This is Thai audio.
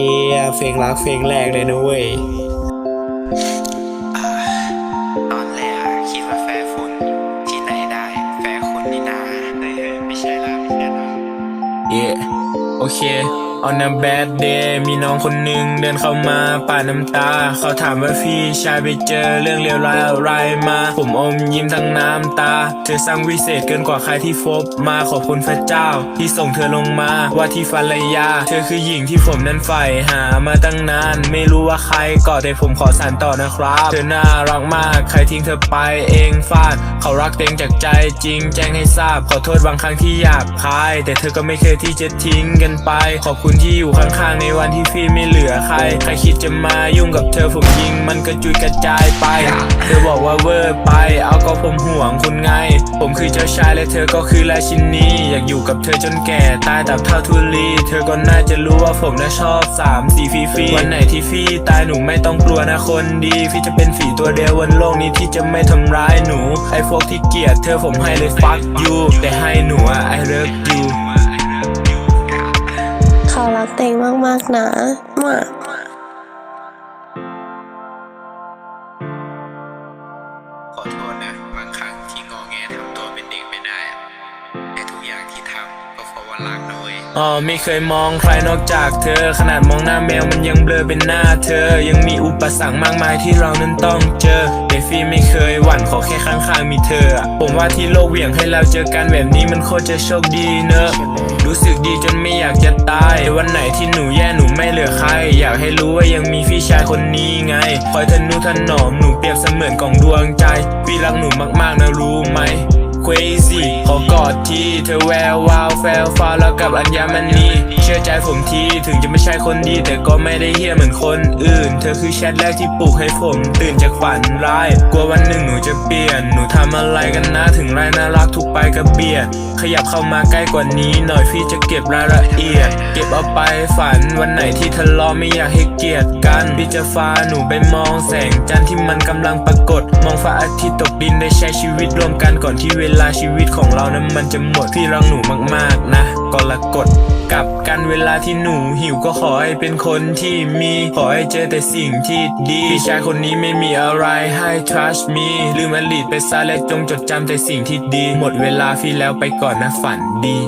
เชียร์เพลงรักเพลงแรกเลยนะเว้ยตอนแรกอะคิดว่าแฟร์ฝุ่นที่ไหนได้แฟร์คุณนี่นาเฮ้ยไม่ใช่ละไม่ใช่ละ Yeah โอเค on a bad day มีน้องคนหนึ่งเดินเข้ามาปาน้ำตา เขาถามว่าพี่ชายไปเจอเรื่องเลวร้ายอะไรมา ผมอมยิ้มทั้งน้ำตา เธอสร้างวิเศษเกินกว่าใครที่พบมาขอบคุณพระเจ้า ที่ส่งเธอลงมาว่าที่ภรรยา เธอคือหญิงที่ผมนั้นใฝ่หามาตั้งนาน ไม่รู้ว่าใครก่อแต่ผมขอสานต่อนะครับ เธอน่ารักมากใครทิ้งเธอไปเองฟาด เขารักเต็งจากใจจริง แจ้งให้ทราบขอโทษบางครั้งที่หยาบคาย แต่เธอก็ไม่เคยที่จะทิ้งกันไปขอบคุณที่อยู่ข้างๆในวันที่พี่ไม่เหลือใคร ใครคิดจะมายุ่งกับเธอผมยิง มันกระจุยกระจายไป เธอบอกว่าเวอร์ไป เอาก็ผมห่วงคุณไง ผมคือเจ้าชายและเธอก็คือราชินีอยากอยู่กับเธอจนแก่ตายตับเท่าทุลีเธอก็น่าจะรู้ว่าผมน่ะชอบสามสีฟรีวันไหนที่พี่ตายหนูไม่ต้องกลัวนะคนดีพี่จะเป็นฝีตัวเดียวบนโลกนี้ที่จะไม่ทำร้ายหนู ไอ้พวกที่เกลียดเธอผมให้เลย fuck you แต่ให้หนูอะ I love you เขารักเตงมากๆนะมาขอโทษนะบางครั้ง อ๋อไม่เคยมองใครนอกจากเธอ ขนาดมองหน้าแมวมันยังเบลอเป็นหน้าเธอ ยังมีอุปสรรคมากมายที่เรานั้นต้องเจอแต่ฟี่ไม่เคยหวั่นขอแค่ข้างๆมีเธอ ผมว่าที่โลกเหวี่ยงให้เราเจอกันแบบนี้มันโคตรจะโชคดีเนอะรู้สึกดีจนไม่อยากจะตาย วันไหนที่หนูแย่หนูไม่เหลือใคร อยากให้รู้ว่ายังมีพี่ชายคนนี้ไง คอยทนุถนอมหนูเปรียบเสมือนกล่องดวงใจพี่รักหนูมากๆนะรู้ไหม crazy ขอกอดที่เธอแวววาวแฟลฟ้าแล้วกับอัญมณี ชื่อใจผมทีถึงจะไม่ใช่คนดี แต่ก็ไม่ได้เฮี้ยเหมือนคนอื่น เธอคือแชทแรกที่ปลุกให้ผม ตื่นจากฝันร้าย กลัววันหนึ่งหนูจะเปลี่ยน หนูทำอะไรกันนะถึงไรน่ารักทุกไปกระเบียดขยับเข้ามาใกล้กว่านี้หน่อยพี่จะเก็บรายละเอียด เก็บเอาไปฝันวันไหนที่ทะเลาะไม่อยากให้เกลียดกันพี่จะฟ้าหนูไปมองแสงจันทร์ที่มันกำลังปรากฏ มองฟ้าอาทิตย์ตกดินได้ใช้ชีวิตร่วมกันก่อนที่เวลาชีวิตของเรานั้นมันจะหมดพี่รักหนูมากๆนะกรกฎกลับกันเวลาที่หนูหิวก็ขอให้เป็นคนที่มี ขอให้เจอแต่สิ่งที่ดีพี่ชายคนนี้ไม่มีอะไรให้ trust me ลืมอดีตไปซะและจงจดจำแต่สิ่งที่ดี หมดเวลาพี่แล้วไปก่อนนะฝันดี